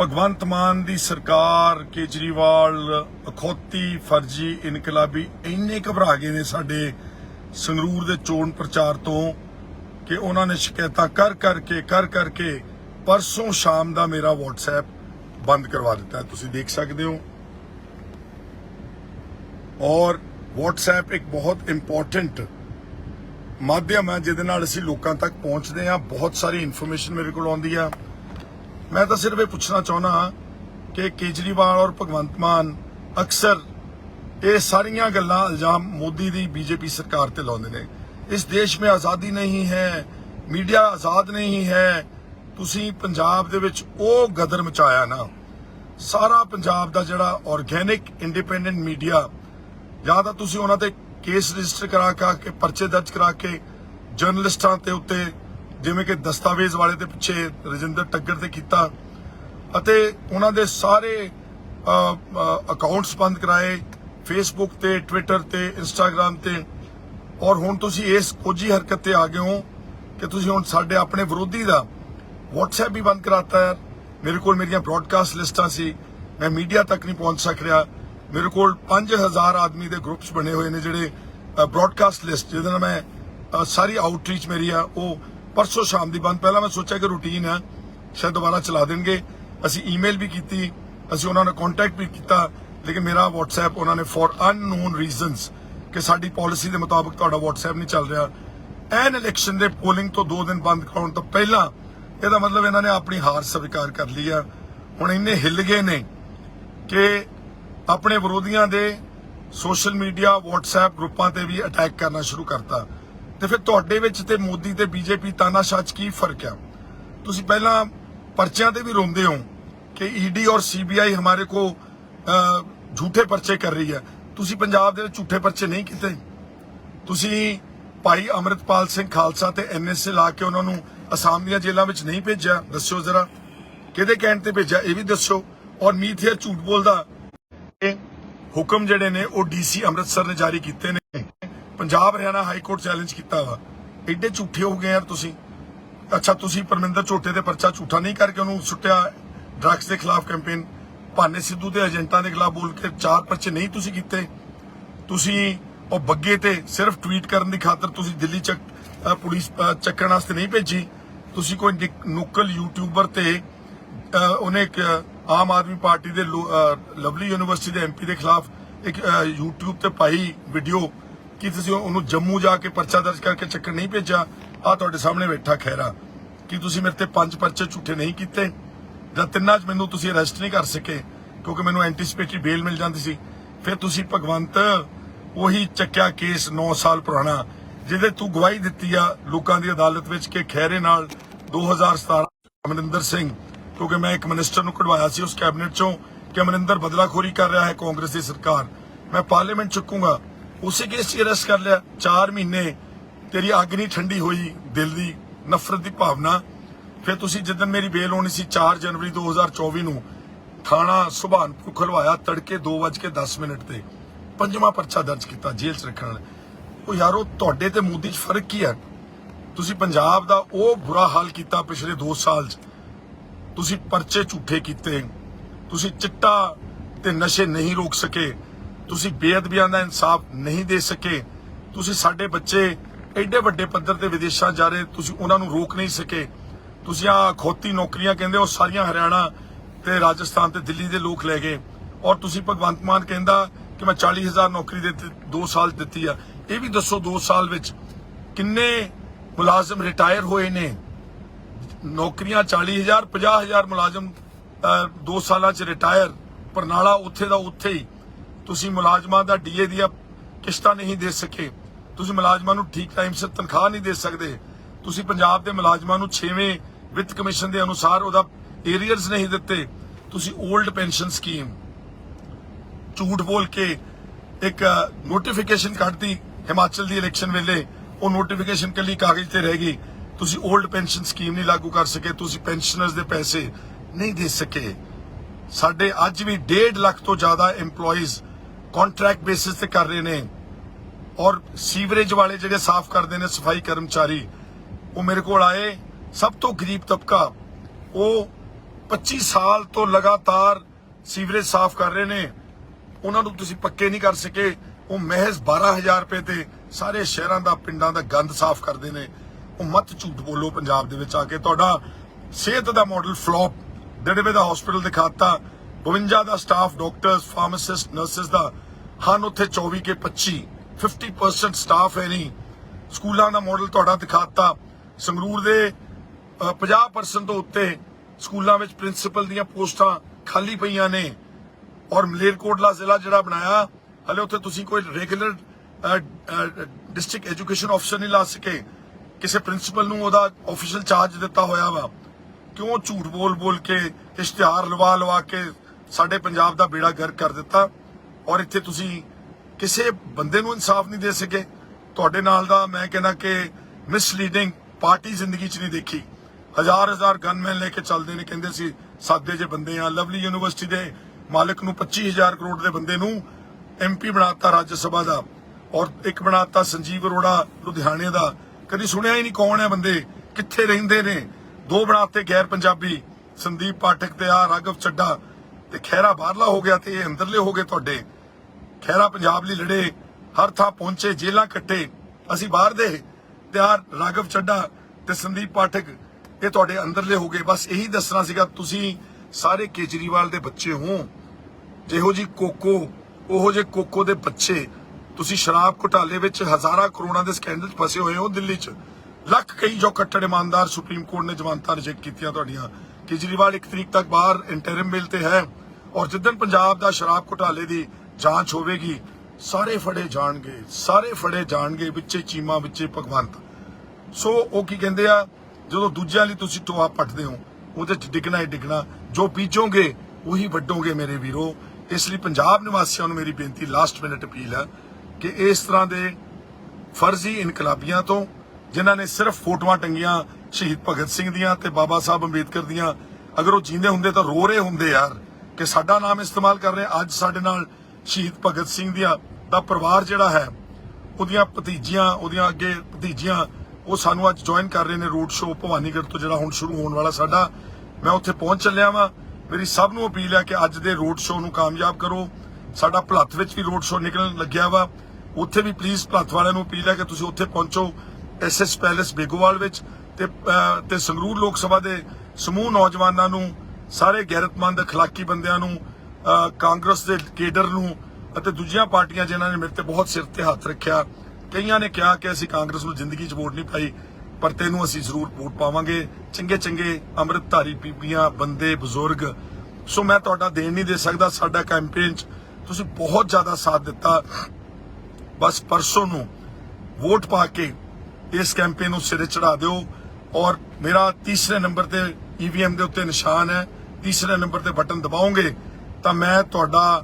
ਭਗਵੰਤ ਮਾਨ ਦੀ ਸਰਕਾਰ, ਕੇਜਰੀਵਾਲ, ਅਖੌਤੀ, ਫਰਜੀ, ਇਨਕਲਾਬੀ ਇੰਨੇ ਘਬਰਾ ਗਏ ਨੇ ਸਾਡੇ ਸੰਗਰੂਰ ਦੇ ਚੋਣ ਪ੍ਰਚਾਰ ਤੋਂ ਕਿ ਉਹਨਾਂ ਨੇ ਸ਼ਿਕਾਇਤਾਂ ਕਰ ਕਰਕੇ ਕਰ ਕਰਕੇ ਪਰਸੋਂ ਸ਼ਾਮ ਦਾ ਮੇਰਾ WhatsApp ਬੰਦ ਕਰਵਾ ਦਿੱਤਾ। ਤੁਸੀਂ ਦੇਖ ਸਕਦੇ ਹੋ। ਔਰ WhatsApp ਇੱਕ ਬਹੁਤ ਇੰਪੋਰਟੈਂਟ ਮਾਧਿਅਮ ਹੈ, ਜਿਹਦੇ ਨਾਲ ਅਸੀਂ ਲੋਕਾਂ ਤੱਕ ਪਹੁੰਚਦੇ ਹਾਂ। ਬਹੁਤ ਸਾਰੀ ਇਨਫੋਰਮੇਸ਼ਨ ਮੇਰੇ ਕੋਲ ਆਉਂਦੀ ਆ। ਮੈਂ ਤਾਂ ਸਿਰਫ ਇਹ ਪੁੱਛਣਾ ਚਾਹੁੰਦਾ ਹਾਂ ਕਿ ਕੇਜਰੀਵਾਲ ਔਰ ਭਗਵੰਤ ਮਾਨ ਅਕਸਰ ਇਹ ਸਾਰੀਆਂ ਗੱਲਾਂ ਇਲਜ਼ਾਮ ਮੋਦੀ ਦੀ ਬੀਜੇਪੀ ਸਰਕਾਰ ਤੇ ਲਾਉਂਦੇ ਨੇ। ਇਸ ਦੇਸ਼ ਵਿੱਚ ਆਜ਼ਾਦੀ ਨਹੀਂ ਹੈ, ਮੀਡੀਆ ਆਜ਼ਾਦ ਨਹੀਂ ਹੈ, ਤੁਸੀਂ ਪੰਜਾਬ ਦੇ ਵਿੱਚ ਉਹ ਗਦਰ ਮਚਾਇਆ ਨਾ। ਸਾਰਾ ਪੰਜਾਬ ਦਾ ਜਿਹੜਾ ਆਰਗੇਨਿਕ ਇੰਡੀਪੈਂਡੈਂਟ ਮੀਡੀਆ ਜਾਂ ਤਾਂ ਤੁਸੀਂ ਉਹਨਾਂ ਤੇ ਕੇਸ ਰਜਿਸਟਰ ਕਰਾ ਕਾ ਕੇ ਪਰਚੇ ਦਰਜ ਕਰਾ ਕੇ ਜਰਨਲਿਸਟਾਂ ਤੇ ਉੱਤੇ ਜਿਵੇਂ ਕਿ ਦਸਤਾਵੇਜ਼ ਵਾਲੇ ਦੇ ਪਿੱਛੇ ਰਜਿੰਦਰ ਟੱਗਰ ਤੇ ਕੀਤਾ ਅਤੇ ਉਹਨਾਂ ਦੇ ਸਾਰੇ ਅਕਾਊਂਟਸ ਬੰਦ ਕਰਾਏ ਫੇਸਬੁੱਕ ਤੇ ਟਵਿੱਟਰ ਤੇ ਇੰਸਟਾਗ੍ਰam ਤੇ। ਔਰ ਹੁਣ ਤੁਸੀਂ ਇਸ ਕੋਝੀ ਹਰਕਤ ਤੇ ਆ ਗਏ ਹੋ ਕਿ ਤੁਸੀਂ ਹੁਣ ਸਾਡੇ ਆਪਣੇ ਵਿਰੋਧੀ ਦਾ WhatsApp ਵੀ ਬੰਦ ਕਰਾਤਾ ਹੈ। ਮੇਰੇ ਕੋਲ ਮੇਰੀਆਂ ਬ੍ਰਾਡਕਾਸਟ ਲਿਸਟਾਂ ਸੀ। ਮੈਂ ਮੀਡੀਆ ਤੱਕ ਨਹੀਂ ਪਹੁੰਚ ਸਕ ਰਿਹਾ। ਮੇਰੇ ਕੋਲ 5000 ਆਦਮੀ ਦੇ ਗਰੁੱਪਸ ਬਣੇ ਹੋਏ ਨੇ ਜਿਹੜੇ ਬ੍ਰਾਡਕਾਸਟ ਲਿਸਟ ਜਿਹਦੇ ਨਾਲ ਮੈਂ ਸਾਰੀ ਆਊਟਰੀਚ ਮੇਰੀ ਆ, ਉਹ ਪਰਸੋਂ ਸ਼ਾਮ ਦੀ ਬੰਦ। ਪਹਿਲਾਂ ਮੈਂ ਸੋਚਿਆ ਕਿ ਰੂਟੀਨ ਹੈ, ਸ਼ਾਇਦ ਦੁਬਾਰਾ ਚਲਾ ਦੇਣਗੇ। ਅਸੀਂ ਈਮੇਲ ਵੀ ਕੀਤੀ, ਅਸੀਂ ਉਹਨਾਂ ਨਾਲ ਕੰਟੈਕਟ ਵੀ ਕੀਤਾ, ਲੇਕਿਨ ਮੇਰਾ WhatsApp ਉਹਨਾਂ ਨੇ ਫॉर ਅਨਨੋਨ ਰੀਜ਼ਨਸ ਕਿ ਸਾਡੀ ਪਾਲਿਸੀ ਦੇ ਮੁਤਾਬਕ ਤੁਹਾਡਾ WhatsApp ਨਹੀਂ ਚੱਲ ਰਿਹਾ। ਐਨ ਇਲੈਕਸ਼ਨ ਦੇ ਪੋਲਿੰਗ ਤੋਂ 2 ਦਿਨ ਬੰਦ ਕਰਾਉਣ ਤੋਂ ਪਹਿਲਾਂ ਇਹਦਾ ਮਤਲਬ ਇਹਨਾਂ ਨੇ ਆਪਣੀ ਹਾਰ ਸਵੀਕਾਰ ਕਰ ਲਈ ਆ ਹੁਣ ਇੰਨੇ ਹਿੱਲ ਗਏ ਨੇ ਕਿ ਆਪਣੇ ਵਿਰੋਧੀਆਂ ਦੇ ਸੋਸ਼ਲ ਮੀਡੀਆ WhatsApp ਗਰੁੱਪਾਂ ਤੇ ਵੀ ਅਟੈਕ ਕਰਨਾ ਸ਼ੁਰੂ ਕਰਤਾ। ਤੇ ਫਿਰ ਤੁਹਾਡੇ ਵਿੱਚ ਤੇ ਮੋਦੀ ਤੇ ਬੀਜੇਪੀ ਤਾਨਾਸ਼ਾਹ 'ਚ ਕੀ ਫ਼ਰਕ ਆ? ਤੁਸੀਂ ਪਹਿਲਾਂ ਪਰਚਿਆਂ ਤੇ ਵੀ ਰੋਂਦੇ ਹੋ ਕਿ ਈਡੀ ਔਰ ਸੀਬੀਆਈ ਹਮਾਰੇ ਕੋ ਝੂਠੇ ਪਰਚੇ ਕਰ ਰਹੀ ਹੈ। ਤੁਸੀਂ ਪੰਜਾਬ ਦੇ ਵਿੱਚ ਝੂਠੇ ਪਰਚੇ ਨਹੀਂ ਕੀਤੇ। ਤੁਸੀਂ ਭਾਈ ਅਮਰਿਤਪਾਲ ਸਿੰਘ ਖਾਲਸਾ ਤੇ ਐਨਐਸਏ ਲਾ ਕੇ ਉਹਨਾਂ ਨੂੰ ਅਸਾਮ ਦੀਆਂ ਜੇਲ੍ਹਾਂ ਵਿੱਚ ਨਹੀਂ ਭੇਜਿਆ। ਦੱਸਿਓ ਜ਼ਰਾ, ਕਿਹਦੇ ਕਹਿਣ ਤੇ ਭੇਜਿਆ, ਇਹ ਵੀ ਦੱਸਿਓ। ਔਰ ਮੀਤ ਝੂਠ ਬੋਲਦਾ। ਹੁਕਮ ਜਿਹੜੇ ਨੇ, ਉਹ ਡੀਸੀ ਅੰਮ੍ਰਿਤਸਰ ਨੇ ਜਾਰੀ ਕੀਤੇ ਨੇ। Punjab Haryana high court challenge ਕੀਤਾ ਵਾ। ਐਡੇ ਝੂਠੇ ਹੋ ਗਏ ਯਾਰ ਤੁਸੀਂ। ਅੱਛਾ ਤੁਸੀਂ ਪਰਮਿੰਦਰ ਝੋਟੇ ਦੇ ਪਰਚਾ ਝੂਠਾ ਨਹੀਂ ਕਰਕੇ ਉਹਨੂੰ ਸੁੱਟਿਆ ਡਰੱਗਸ ਦੇ ਖਿਲਾਫ ਕੈਂਪੇਨ ਭਾਨੇ ਸਿੱਧੂ ਦੇ ਏਜੰਟਾਂ ਦੇ ਖਿਲਾਫ ਬੋਲ ਕੇ ਚਾਰ ਪਰਚੇ ਨਹੀਂ ਤੁਸੀਂ ਕੀਤੇ। ਤੁਸੀਂ ਉਹ ਬੱਗੇ ਤੇ ਸਿਰਫ ਟਵੀਟ ਕਰਨ ਦੀ ਖਾਤਰ ਤੁਸੀਂ ਦਿੱਲੀ ਚੱਕ ਪੁਲਿਸ ਚੱਕਣ ਵਾਸਤੇ ਨਹੀਂ ਭੇਜੀ। ਤੁਸੀਂ ਕੋਈ ਨਿਕ- ਨੁੱਕਲ ਯੂਟਿਊਬਰ ਤੇ ਉਹਨੇ ਇੱਕ ਆਮ ਆਦਮੀ ਪਾਰਟੀ ਦੇ ਲਵਲੀ ਯੂਨੀਵਰਸਿਟੀ ਦੇ ਐਮਪੀ ਦੇ ਖਿਲਾਫ ਇੱਕ ਅ, YouTube ਤੇ ਪਾਈ ਵੀਡੀਓ ਕਿ ਤੁਸੀਂ ਉਹਨੂੰ ਜੰਮੂ ਜਾ ਕੇ ਪਰਚਾ ਦਰਜ ਕਰਕੇ ਚੱਕਰ ਨਹੀਂ ਭੇਜਿਆ? ਆ ਤੁਹਾਡੇ ਸਾਹਮਣੇ ਬੈਠਾ ਖੈਰਾ ਕਿ ਤੁਸੀਂ ਮੇਰੇ ਤੇ ਪੰਜ ਪਰਚੇ ਝੂਠੇ ਨਹੀਂ ਕੀਤੇ? ਜਾਂ ਤਿੰਨਾਂ 'ਚ ਮੈਨੂੰ ਤੁਸੀਂ ਅਰੈਸਟ ਨਹੀਂ ਕਰ ਸਕੇ ਕਿਉਂਕਿ ਮੈਨੂੰ ਐਂਟੀਸਪੇਟਰੀ ਬੇਲ ਮਿਲ ਜਾਂਦੀ ਸੀ। ਫਿਰ ਤੁਸੀਂ ਭਗਵੰਤ ਉਹੀ ਚੱਕਿਆ ਕੇਸ 9 ਸਾਲ ਪੁਰਾਣਾ, ਜਿਹਦੇ ਤੂੰ ਗਵਾਹੀ ਦਿੱਤੀ ਆ ਲੋਕਾਂ ਦੀ ਅਦਾਲਤ ਵਿੱਚ ਕਿ ਖੈਰੇ ਨਾਲ 2017 ਅਮਰਿੰਦਰ ਸਿੰਘ, ਕਿਉਂਕਿ ਮੈਂ ਇੱਕ ਮਿਨਿਸਟਰ ਨੂੰ ਕਢਵਾਇਆ ਸੀ ਉਸ ਕੈਬਨਿਟ ਚੋਂ ਕਿ ਅਮਰਿੰਦਰ ਬਦਲਾਖੋਰੀ ਕਰ ਰਿਹਾ ਹੈ ਕਾਂਗਰਸ ਦੀ ਸਰਕਾਰ। ਮੈਂ ਪਾਰਲੀਮੈਂਟ ਚੁੱਕੂਗਾ। ਉਸੇ ਕੇਸ 'ਚ ਅਰੈਸਟ ਕਰ ਲਿਆ 4 ਮਹੀਨੇ ਤੇਰੀ ਅੱਗ ਨਹੀਂ ਠੰਡੀ ਹੋਈ, ਦਿਲ ਦੀ ਨਫ਼ਰਤ ਦੀ ਭਾਵਨਾ, ਫਿਰ ਤੁਸੀਂ ਜਦੋਂ ਮੇਰੀ ਬੇਲ ਹੋਣੀ ਸੀ 4 ਜਨਵਰੀ 2024 ਨੂੰ, ਥਾਣਾ ਸੁਭਾਨਪੁਰ ਖਲਵਾਇਆ ਤੜਕੇ 2:10 ਮਿੰਟ ਤੇ, ਪੰਜਵਾਂ ਪਰਚਾ ਦਰਜ ਕੀਤਾ ਜੇਲ੍ਹ 'ਚ ਰੱਖਣ ਵਾਲੇ। ਉਹ ਯਾਰੋ, ਤੁਹਾਡੇ ਤੇ ਮੋਦੀ 'ਚ ਫ਼ਰਕ ਕੀ ਹੈ? ਤੁਸੀਂ ਪੰਜਾਬ ਦਾ ਉਹ ਬੁਰਾ ਹਾਲ ਕੀਤਾ ਪਿਛਲੇ 2 ਸਾਲ 'ਚ। ਤੁਸੀਂ ਪਰਚੇ ਝੂਠੇ ਕੀਤੇ, ਤੁਸੀਂ ਚਿੱਟਾ ਤੇ ਨਸ਼ੇ ਨਹੀਂ ਰੋਕ ਸਕੇ। ਤੁਸੀਂ ਬੇਅਦਬੀਆਂ ਦਾ ਇਨਸਾਫ ਨਹੀਂ ਦੇ ਸਕੇ, ਤੁਸੀਂ ਸਾਡੇ ਬੱਚੇ ਐਡੇ ਵੱਡੇ ਪੱਧਰ ਤੇ ਵਿਦੇਸ਼ਾਂ ਜਾ ਰਹੇ, ਤੁਸੀਂ ਉਹਨਾਂ ਨੂੰ ਰੋਕ ਨਹੀਂ ਸਕੇ। ਤੁਸੀਂ ਆ ਖੋਤੀ ਨੌਕਰੀਆਂ ਕਹਿੰਦੇ, ਉਹ ਸਾਰੀਆਂ ਹਰਿਆਣਾ ਤੇ ਰਾਜਸਥਾਨ ਤੇ ਦਿੱਲੀ ਦੇ ਲੋਕ ਲੈ ਗਏ। ਔਰ ਤੁਸੀਂ ਭਗਵੰਤ ਮਾਨ ਕਹਿੰਦਾ ਕਿ ਮੈਂ 40000 ਨੌਕਰੀ ਦੇ 2 ਸਾਲ ਦਿੱਤੀ ਆ। ਇਹ ਵੀ ਦੱਸੋ 2 ਸਾਲ ਵਿੱਚ ਕਿੰਨੇ ਮੁਲਾਜ਼ਮ ਰਿਟਾਇਰ ਹੋਏ ਨੇ? ਨੌਕਰੀਆਂ 40000 50000 ਮੁਲਾਜ਼ਮ 2 ਸਾਲਾਂ ਚ ਰਿਟਾਇਰ, ਪਰਨਾਲਾ ਉੱਥੇ ਦਾ ਉੱਥੇ ਹੀ। ਤੁਸੀਂ ਮੁਲਾਜ਼ਮਾਂ ਦਾ ਡੀਏ ਦੀਆਂ ਕਿਸ਼ਤਾਂ ਨਹੀਂ ਦੇ ਸਕੇ। ਤੁਸੀਂ ਮੁਲਾਜ਼ਮਾਂ ਨੂੰ ਠੀਕ ਟਾਈਮ ਸਿਰ ਤਨਖਾਹ ਨਹੀਂ ਦੇ ਸਕਦੇ। ਤੁਸੀਂ ਪੰਜਾਬ ਦੇ ਮੁਲਾਜ਼ਮਾਂ ਨੂੰ 6ਵੇਂ ਵਿੱਤ ਕਮਿਸ਼ਨ ਦੇ ਅਨੁਸਾਰ ਉਹਦਾ ਏਰੀਅਰਸ ਨਹੀਂ ਦਿੱਤੇ। ਤੁਸੀਂ 올ਡ ਪੈਨਸ਼ਨ ਸਕੀਮ ਝੂਠ ਬੋਲ ਕੇ ਇੱਕ ਨੋਟੀਫਿਕੇਸ਼ਨ ਕੱਢਤੀ ਹਿਮਾਚਲ ਦੀ ਇਲੈਕਸ਼ਨ ਵੇਲੇ। ਉਹ ਨੋਟੀਫਿਕੇਸ਼ਨ ਕੱਲੀ ਕਾਗਜ਼ ਤੇ ਰਹਿ ਗਈ। ਤੁਸੀਂ 올ਡ ਪੈਨਸ਼ਨ ਸਕੀਮ ਨਹੀਂ ਲਾਗੂ ਕਰ ਸਕੇ। ਤੁਸੀਂ ਪੈਨਸ਼ਨਰਸ ਦੇ ਪੈਸੇ ਨਹੀਂ ਦੇ ਸਕੇ। ਸਾਡੇ ਅੱਜ ਵੀ 1.5 ਲੱਖ ਤੋਂ ਜ਼ਿਆਦਾ EMPLOYEES ਕੰਟਰੈਕਟ ਬੇਸਿਸ ਤੇ ਕਰ ਰਹੇ ਨੇ। ਔਰ ਸੀਵਰੇਜ ਵਾਲੇ ਜਿਹੜੇ ਸਾਫ਼ ਕਰਦੇ ਨੇ ਸਫ਼ਾਈ ਕਰਮਚਾਰੀ, ਉਹ ਮੇਰੇ ਕੋਲ ਆਏ। ਸਭ ਤੋਂ ਗਰੀਬ ਤਬਕਾ, ਉਹ 25 ਸਾਲ ਤੋਂ ਲਗਾਤਾਰ ਸੀਵਰੇਜ ਸਾਫ਼ ਕਰ ਰਹੇ ਨੇ। ਉਹਨਾਂ ਨੂੰ ਤੁਸੀਂ ਪੱਕੇ ਨਹੀਂ ਕਰ ਸਕੇ। ਉਹ ਮਹਿਜ਼ 12000 ਰੁਪਏ ਤੇ ਸਾਰੇ ਸ਼ਹਿਰਾਂ ਦਾ, ਪਿੰਡਾਂ ਦਾ ਗੰਦ ਸਾਫ਼ ਕਰਦੇ ਨੇ। ਉਹ ਮਤ ਝੂਠ ਬੋਲੋ ਪੰਜਾਬ ਦੇ ਵਿੱਚ ਆ ਕੇ। ਤੁਹਾਡਾ ਸਿਹਤ ਦਾ ਮਾਡਲ ਫਲॉप ਡੜਵੇ ਦਾ ਹਸਪੀਟਲ ਦਿਖਾਤਾ 52 ਦਾ ਸਟਾਫ ਡਾਕਟਰਸ ਫਾਰਮਾਸਿਸਟ ਨਰਸਸ ਦਾ ਹਨ ਉੱਥੇ 24 ਕੇ 25 50% ਸਟਾਫ ਹੈ ਨਹੀਂ। ਸਕੂਲਾਂ ਦਾ ਮਾਡਲ ਤੁਹਾਡਾ ਦਿਖਾਤਾ। ਸੰਗਰੂਰ ਦੇ 50% ਤੋਂ ਉੱਤੇ ਸਕੂਲਾਂ ਵਿੱਚ ਪ੍ਰਿੰਸੀਪਲ ਦੀਆਂ ਪੋਸਟਾਂ ਖਾਲੀ ਪਈਆਂ ਨੇ। ਔਰ ਮਲੇਰਕੋਟਲਾ ਜ਼ਿਲ੍ਹਾ ਜਿਹੜਾ ਬਣਾਇਆ, ਹਲੇ ਉੱਥੇ ਤੁਸੀਂ ਕੋਈ ਰੈਗੂਲਰ ਡਿਸਟ੍ਰਿਕਟ ਐਜੂਕੇਸ਼ਨ ਅਫਸਰ ਨਹੀਂ ਲਾ ਸਕੇ। ਕਿਸੇ ਪ੍ਰਿੰਸੀਪਲ ਨੂੰ ਉਹਦਾ ਆਫੀਸ਼ੀਅਲ ਚਾਰਜ ਦਿੱਤਾ ਹੋਇਆ ਵਾ। ਕਿਉਂ ਝੂਠ ਬੋਲ ਬੋਲ ਕੇ ਇਸ਼ਤਿਹਾਰ ਲਵਾ ਲਵਾ ਕੇ ਸਾਡੇ ਪੰਜਾਬ ਦਾ ਬੇੜਾ ਗਰਕ ਕਰ ਦਿੱਤਾ ਔਰ ਇੱਥੇ ਤੁਸੀਂ ਕਿਸੇ ਬੰਦੇ ਨੂੰ ਇਨਸਾਫ ਨਹੀਂ ਦੇ ਸਕੇ। ਤੁਹਾਡੇ ਨਾਲ ਦਾ ਮੈਂ ਕਹਿੰਦਾ ਕਿ ਮਿਸਲੀਡਿੰਗ ਪਾਰਟੀ ਜ਼ਿੰਦਗੀ 'ਚ ਨਹੀਂ ਦੇਖੀ। ਹਜ਼ਾਰ ਹਜ਼ਾਰ ਗਨਮੈਨ ਲੈ ਕੇ ਚੱਲਦੇ ਨੇ, ਕਹਿੰਦੇ ਸੀ, ਸਾਦੇ ਜੇ ਬੰਦੇ ਆ ਲਵਲੀ ਯੂਨੀਵਰਸਿਟੀ ਦੇ ਮਾਲਕ ਨੂੰ 25000 ਕਰੋੜ ਦੇ ਬੰਦੇ ਨੂੰ ਐਮਪੀ ਬਣਾਤਾ ਰਾਜ ਸਭਾ ਦਾ ਔਰ ਇੱਕ ਬਣਾਤਾ ਸੰਜੀਵ ਅਰੋੜਾ ਲੁਧਿਆਣੇ ਦਾ। ਕਦੀ ਸੁਣਿਆ ਹੀ ਨਹੀਂ ਕੌਣ ਹੈ ਬੰਦੇ, ਕਿੱਥੇ ਰਹਿੰਦੇ ਨੇ। ਦੋ ਬਣਾਤੇ ਗੈਰ ਪੰਜਾਬੀ ਸੰਦੀਪ ਪਾਠਕ ਤੇ ਆ, ਰਾਘਵ ਚੱਡਾ। ਤੇ ਖਹਿਰਾ ਬਾਹਰਲਾ ਹੋ ਗਿਆ ਤੇ ਇਹ ਅੰਦਰਲੇ ਹੋ ਗਏ ਤੁਹਾਡੇ। ਖਹਿਰਾ ਪੰਜਾਬ ਲਈ ਲੜੇ, ਹਰ ਥਾਂ ਪਹੁੰਚੇ ਜੇਲਾਂ ਕੱਟੇ, ਅਸੀਂ ਬਾਹਰ ਦੇ ਤੇ ਆ ਰਾਘਵ ਚੱਡਾ ਤੇ ਸੰਦੀਪ ਪਾਠਕ, ਇਹ ਤੁਹਾਡੇ ਅੰਦਰਲੇ ਹੋ ਗਏ। ਬਸ ਇਹੀ ਦੱਸਣਾ ਸੀਗਾ, ਤੁਸੀਂ ਸਾਰੇ ਕੇਜਰੀਵਾਲ ਦੇ ਬੱਚੇ ਹੋ। ਜਿਹੋ ਜੀ ਕੋਕੋ, ਉਹੋ ਜੇ ਕੋਕੋ ਦੇ ਬੱਚੇ, ਤੁਸੀਂ ਸ਼ਰਾਬ ਘੁਟਾਲੇ ਵਿੱਚ ਹਜ਼ਾਰਾਂ ਕਰੋੜਾਂ ਦੇ ਸਕੈਂਡਲ 'ਚ ਫਸੇ ਹੋਏ ਹੋ ਦਿੱਲੀ 'ਚ। ਲੱਖ ਕਈ ਜੋ ਕੱਟੜ ਇਮਾਨਦਾਰ ਸੁਪਰੀਮ ਕੋਰਟ ਨੇ ਜ਼ਮਾਨਤਾਂ ਰਿਜੈਕਟ ਕੀਤੀਆਂ ਤੁਹਾਡੀਆਂ। ਕੇਜਰੀਵਾਲ ਇੱਕ ਤਰੀਕ ਤੱਕ ਬਾਹਰ ਇੰਟਰਿਮ ਬਿੱਲ ਤੇ ਹੈ ਔਰ ਜਿੱਦਣ ਪੰਜਾਬ ਦਾ ਸ਼ਰਾਬ ਘੁਟਾਲੇ ਦੀ ਜਾਂਚ ਹੋਵੇਗੀ, ਸਾਰੇ ਫੜੇ ਜਾਣਗੇ, ਸਾਰੇ ਫੜੇ ਜਾਣਗੇ ਵਿੱਚੇ ਚੀਮਾ, ਵਿੱਚੇ ਭਗਵੰਤ। ਸੋ ਉਹ ਕੀ ਕਹਿੰਦੇ ਆ, ਜਦੋਂ ਦੂਜਿਆਂ ਲਈ ਤੁਸੀਂ ਟੋਆ ਪੱਟਦੇ ਹੋ, ਉਹਦੇ ਚ ਡਿੱਗਣਾ ਹੀ ਡਿੱਗਣਾ, ਜੋ ਬੀਜੋਗੇ, ਉਹੀ ਵੱਡੋਗੇ ਮੇਰੇ ਵੀਰੋ। ਇਸ ਲਈ ਪੰਜਾਬ ਨਿਵਾਸੀਆਂ ਨੂੰ ਮੇਰੀ ਬੇਨਤੀ ਲਾਸਟ ਮਿੰਟ ਅਪੀਲ ਹੈ ਕਿ ਇਸ ਤਰ੍ਹਾਂ ਦੇ ਫਰਜ਼ੀ ਇਨਕਲਾਬੀਆਂ ਤੋਂ, ਜਿਨ੍ਹਾਂ ਨੇ ਸਿਰਫ ਫੋਟੋਆਂ ਟੰਗੀਆਂ ਸ਼ਹੀਦ ਭਗਤ ਸਿੰਘ ਦੀਆਂ ਤੇ ਬਾਬਾ ਸਾਹਿਬ ਅੰਬੇਦਕਰ ਦੀਆਂ। ਅਗਰ ਉਹ ਜਿੰਦੇ ਹੁੰਦੇ ਤਾਂ ਰੋ ਰਹੇ ਹੁੰਦੇ ਯਾਰ ਕਿ ਸਾਡਾ ਨਾਮ ਇਸਤੇਮਾਲ ਕਰ ਰਹੇ ਅੱਜ ਸਾਡੇ ਨਾਲ ਸ਼ਹੀਦ ਭਗਤ ਸਿੰਘ ਦੀਆਂ ਦਾ ਪਰਿਵਾਰ ਜਿਹੜਾ ਹੈ, ਉਹਦੀਆਂ ਭਤੀਜੀਆਂ, ਉਹਦੀਆਂ ਅੱਗੇ ਭਤੀਜੀਆਂ, ਉਹ ਸਾਨੂੰ ਅੱਜ ਜੁਆਇਨ ਕਰ ਰਹੇ ਨੇ ਰੋਡ ਸ਼ੋਅ ਭਵਾਨੀਗੜ੍ਹ ਤੋਂ ਜਿਹੜਾ ਹੁਣ ਸ਼ੁਰੂ ਹੋਣ ਵਾਲਾ ਸਾਡਾ। ਮੈਂ ਉੱਥੇ ਪਹੁੰਚ ਚੱਲਿਆ ਵਾਂ। ਮੇਰੀ ਸਭ ਨੂੰ ਅਪੀਲ ਹੈ ਕਿ ਅੱਜ ਦੇ ਰੋਡ ਸ਼ੋਅ ਨੂੰ ਕਾਮਯਾਬ ਕਰੋ। ਸਾਡਾ ਭਲੱਥ ਵਿੱਚ ਵੀ ਰੋਡ ਸ਼ੋਅ ਨਿਕਲਣ ਲੱਗਿਆ ਵਾ। ਉੱਥੇ ਵੀ ਪਲੀਜ਼ ਭਲੱਥ ਵਾਲਿਆਂ ਨੂੰ ਅਪੀਲ ਹੈ ਕਿ ਤੁਸੀਂ ਉੱਥੇ ਪਹੁੰਚੋ। ਐਸਐਸ ਪੈਲੇਸ ਬੇਗੋਵਾਲ ਵਿੱਚ। ਤੇ ਤੇ ਸੰਗਰੂਰ ਲੋਕ ਸਭਾ ਦੇ ਸਮੂਹ ਨੌਜਵਾਨਾਂ ਨੂੰ, ਸਾਰੇ ਗੈਰਤਮੰਦ ਅਖਲਾਕੀ ਬੰਦਿਆਂ ਨੂੰ ਕਾਂਗਰਸ ਦੇ ਕੇਡਰ ਨੂੰ ਅਤੇ ਦੂਜੀਆਂ ਪਾਰਟੀਆਂ ਜਿਨ੍ਹਾਂ ਨੇ ਮੇਰੇ ਤੇ ਬਹੁਤ ਸਿਰ ਤੇ ਹੱਥ ਰੱਖਿਆ, ਕਈਆਂ ਨੇ ਕਿਹਾ ਕਿ ਅਸੀਂ ਕਾਂਗਰਸ ਨੂੰ ਜ਼ਿੰਦਗੀ 'ਚ ਵੋਟ ਨਹੀਂ ਪਾਈ, ਪਰ ਤੈਨੂੰ ਅਸੀਂ ਜ਼ਰੂਰ ਵੋਟ ਪਾਵਾਂਗੇ। ਚੰਗੇ ਚੰਗੇ ਅੰਮ੍ਰਿਤਧਾਰੀ ਬੀਬੀਆਂ ਬੰਦੇ, ਬਜ਼ੁਰਗ। ਸੋ ਮੈਂ ਤੁਹਾਡਾ ਦੇਣ ਨਹੀਂ ਦੇ ਸਕਦਾ, ਸਾਡਾ ਕੈਂਪੇਨ 'ਚ ਤੁਸੀਂ ਬਹੁਤ ਜ਼ਿਆਦਾ ਸਾਥ ਦਿੱਤਾ। ਬਸ ਪਰਸੋਂ ਨੂੰ ਵੋਟ ਪਾ ਕੇ ਇਸ ਕੈਂਪੇਨ ਨੂੰ ਸਿਰੇ ਚੜਾ ਦਿਓ। ਔਰ ਮੇਰਾ ਤੀਸਰੇ ਨੰਬਰ ਤੇ ਈਵੀਐਮ ਦੇ ਉੱਤੇ ਨਿਸ਼ਾਨ ਹੈ। ਤੀਸਰੇ ਨੰਬਰ ਤੇ ਬਟਨ ਦਬਾਓਗੇ ਤਾਂ ਮੈਂ ਤੁਹਾਡਾ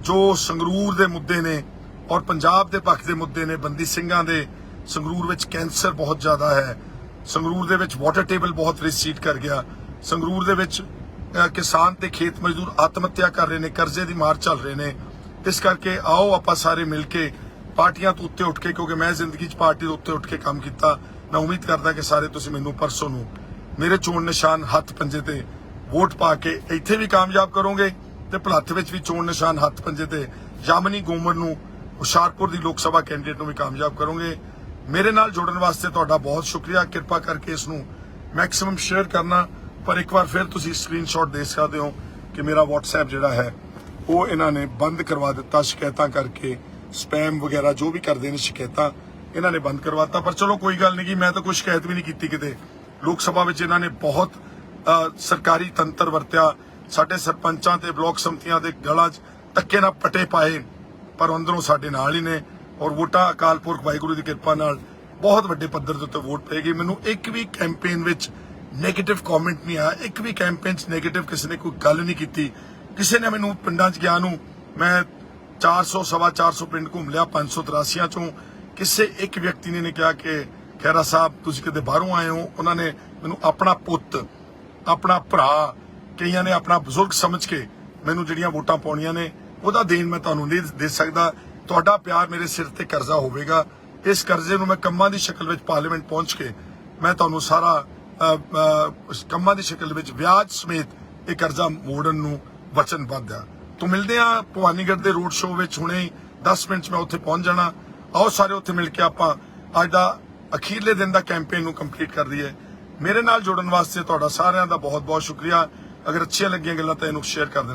ਜੋ ਸੰਗਰੂਰ ਦੇ ਮੁੱਦੇ ਨੇ ਔਰ ਪੰਜਾਬ ਦੇ ਪੱਖ ਦੇ ਮੁੱਦੇ ਨੇ, ਬੰਦੀ ਸਿੰਘਾਂ ਦੇ, ਸੰਗਰੂਰ ਵਿੱਚ ਕੈਂਸਰ ਬਹੁਤ ਜ਼ਿਆਦਾ ਹੈ। ਸੰਗਰੂਰ ਦੇ ਵਿੱਚ ਵਾਟਰ ਟੇਬਲ ਬਹੁਤ ਰਿਸੀਡ ਕਰ ਗਿਆ। ਸੰਗਰੂਰ ਦੇ ਵਿੱਚ ਕਿਸਾਨ ਤੇ ਖੇਤ ਮਜ਼ਦੂਰ ਆਤਮ ਹੱਤਿਆ ਕਰ ਰਹੇ ਨੇ, ਕਰਜ਼ੇ ਦੀ ਮਾਰ ਚੱਲ ਰਹੇ ਨੇ। ਇਸ ਕਰਕੇ ਆਓ ਆਪਾਂ ਸਾਰੇ ਮਿਲ ਕੇ ਪਾਰਟੀਆਂ ਤੋਂ ਉੱਤੇ ਉੱਠ ਕੇ, ਕਿਉਂਕਿ ਮੈਂ ਜ਼ਿੰਦਗੀ 'ਚ ਪਾਰਟੀ ਤੋਂ ਉੱਤੇ ਉੱਠ ਕੇ ਕੰਮ ਕੀਤਾ। ਮੈਂ ਉਮੀਦ ਕਰਦਾ ਕਿ ਸਾਰੇ ਤੁਸੀਂ ਮੈਨੂੰ ਪਰਸੋਂ ਨੂੰ ਮੇਰੇ ਚੋਣ ਨਿਸ਼ਾਨ ਹੱਥ ਪੰਜੇ ਤੇ ਵੋਟ ਪਾ ਕੇ ਇੱਥੇ ਵੀ ਕਾਮਯਾਬ ਕਰੋਗੇ ਤੇ ਭਲੱਥ ਵਿੱਚ ਵੀ ਚੋਣ ਨਿਸ਼ਾਨ ਹੱਥ ਪੰਜੇ ਤੇ ਜਾਮਨੀ ਗੋਮਰ ਨੂੰ ਹੁਸ਼ਿਆਰਪੁਰ ਦੀ ਲੋਕ ਸਭਾ ਕੈਂਡੀਡੇਟ ਨੂੰ ਵੀ ਕਾਮਯਾਬ ਕਰੋਗੇ। ਮੇਰੇ ਨਾਲ ਜੁੜਨ ਵਾਸਤੇ ਤੁਹਾਡਾ ਬਹੁਤ ਸ਼ੁਕਰੀਆ। ਕਿਰਪਾ ਕਰਕੇ ਇਸ ਨੂੰ ਮੈਕਸਿਮਮ ਸ਼ੇਅਰ ਕਰਨਾ। ਪਰ ਇੱਕ ਵਾਰ ਫਿਰ ਤੁਸੀਂ ਸਕਰੀਨਸ਼ਾਟ ਦੇ ਸਕਦੇ ਹੋ ਕਿ ਮੇਰਾ WhatsApp ਜਿਹੜਾ ਹੈ, ਉਹ ਇਹਨਾਂ ਨੇ ਬੰਦ ਕਰਵਾ ਦਿੱਤਾ। ਸ਼ਿਕਾਇਤਾਂ ਕਰਕੇ ਸਪੈਮ ਵਗੈਰਾ ਜੋ ਵੀ ਕਰਦੇ ਨੇ, ਸ਼ਿਕਾਇਤਾਂ ਇਹਨਾਂ ਨੇ ਬੰਦ ਕਰਵਾਤਾ। ਪਰ ਚਲੋ ਕੋਈ ਗੱਲ ਨਹੀਂ ਕਿ ਮੈਂ ਤਾਂ ਕੋਈ ਸ਼ਿਕਾਇਤ ਵੀ ਨਹੀਂ ਕੀਤੀ ਕਿਤੇ। ਲੋਕ ਸਭਾ ਵਿੱਚ ਇਹਨਾਂ ਨੇ ਬਹੁਤ ਸਰਕਾਰੀ ਤੰਤਰ ਵਰਤਿਆ। ਸਾਡੇ ਸਰਪੰਚਾਂ ਤੇ ਬਲਾਕ ਸੰਮਤੀਆਂ ਦੇ ਗਲਾਂ 'ਚ ਧੱਕੇ ਨਾਲ ਪਟੇ ਪਾਏ। ਪਰ ਅੰਦਰੋਂ ਸਾਡੇ ਨਾਲ ਹੀ ਨੇ। ਔਰ ਵੋਟਾਂ, ਅਕਾਲ ਪੁਰਖ ਵਾਹਿਗੁਰੂ ਦੀ ਕਿਰਪਾ ਨਾਲ ਬਹੁਤ ਵੱਡੇ ਪੱਧਰ ਦੇ ਉੱਤੇ ਵੋਟ ਪਏਗੀ ਮੈਨੂੰ ਇੱਕ ਵੀ ਕੈਂਪੇਨ ਵਿੱਚ 네ਗੇਟਿਵ ਕਮੈਂਟ ਨਹੀਂ ਆਇਆ। ਇੱਕ ਵੀ ਕੈਂਪੇਨ 'ਚ 네ਗੇਟਿਵ ਕਿਸੇ ਨੇ ਕੋਈ ਗੱਲ ਨਹੀਂ ਕੀਤੀ। ਕਿਸੇ ਨੇ ਮੈਨੂੰ ਪਿੰਡਾਂ 'ਚ ਗਿਆ ਨੂੰ, ਮੈਂ 400 ਸਵਾ 400 ਪਿੰਡ ਘੁੰਮ ਲਿਆ 583 ਚੋਂ। ਕਿਸੇ ਇੱਕ ਵਿਅਕਤੀ ਨੇ ਨਹੀਂ ਕਿਹਾ ਕਿ ਖੈਰਾ ਸਾਹਿਬ, ਤੁਸੀਂ ਕਿਤੇ ਬਾਹਰੋਂ ਆਏ ਹੋ? ਉਹਨਾਂ ਨੇ ਮੈਨੂੰ ਆਪਣਾ ਪੁੱਤ, ਆਪਣਾ ਭਰਾ, ਕਈਆਂ ਨੇ ਆਪਣਾ ਬਜ਼ੁਰਗ ਸਮਝ ਕੇ ਮੈਨੂੰ ਜਿਹੜੀਆਂ ਵੋਟਾਂ ਪਾਉਣੀਆਂ ਨੇ, ਉਹਦਾ ਦੇਣ ਮੈਂ ਤੁਹਾਨੂੰ ਨਹੀਂ ਦੇ ਸਕਦਾ। ਤੁਹਾਡਾ ਪਿਆਰ ਮੇਰੇ ਸਿਰ ਤੇ ਕਰਜ਼ਾ ਹੋਵੇਗਾ। ਇਸ ਕਰਜ਼ੇ ਨੂੰ ਮੈਂ ਕੰਮਾਂ ਦੀ ਸ਼ਕਲ ਵਿੱਚ ਪਾਰਲੀਮੈਂਟ ਪਹੁੰਚ ਕੇ ਮੈਂ ਤੁਹਾਨੂੰ ਸਾਰਾ ਕੰਮਾਂ ਦੀ ਸ਼ਕਲ ਵਿੱਚ ਵਿਆਜ ਸਮੇਤ ਇਹ ਕਰਜ਼ਾ ਮੋੜਨ ਨੂੰ ਵਚਨਬੱਧ ਆ। ਤੋਂ ਮਿਲਦੇ ਆ ਭਵਾਨੀਗੜ੍ਹ ਦੇ ਰੋਡ ਸ਼ੋਅ ਵਿੱਚ ਹੁਣੇ ਹੀ 10 ਮਿੰਟ 'ਚ ਮੈਂ ਉੱਥੇ ਪਹੁੰਚ ਜਾਣਾ। ਆਓ ਸਾਰੇ ਉੱਥੇ ਮਿਲ ਕੇ ਆਪਾਂ ਅੱਜ ਦਾ ਅਖੀਰਲੇ ਦਿਨ ਦਾ ਕੈਂਪੇਨ ਨੂੰ ਕੰਪਲੀਟ ਕਰ ਦਈਏ। ਮੇਰੇ ਨਾਲ ਜੁੜਨ ਵਾਸਤੇ ਤੁਹਾਡਾ ਸਾਰਿਆਂ ਦਾ ਬਹੁਤ ਬਹੁਤ ਸ਼ੁਕਰੀਆ। ਅਗਰ ਅੱਛੀਆਂ ਲੱਗੀਆਂ ਗੱਲਾਂ ਤਾਂ ਇਹਨੂੰ ਸ਼ੇਅਰ ਕਰ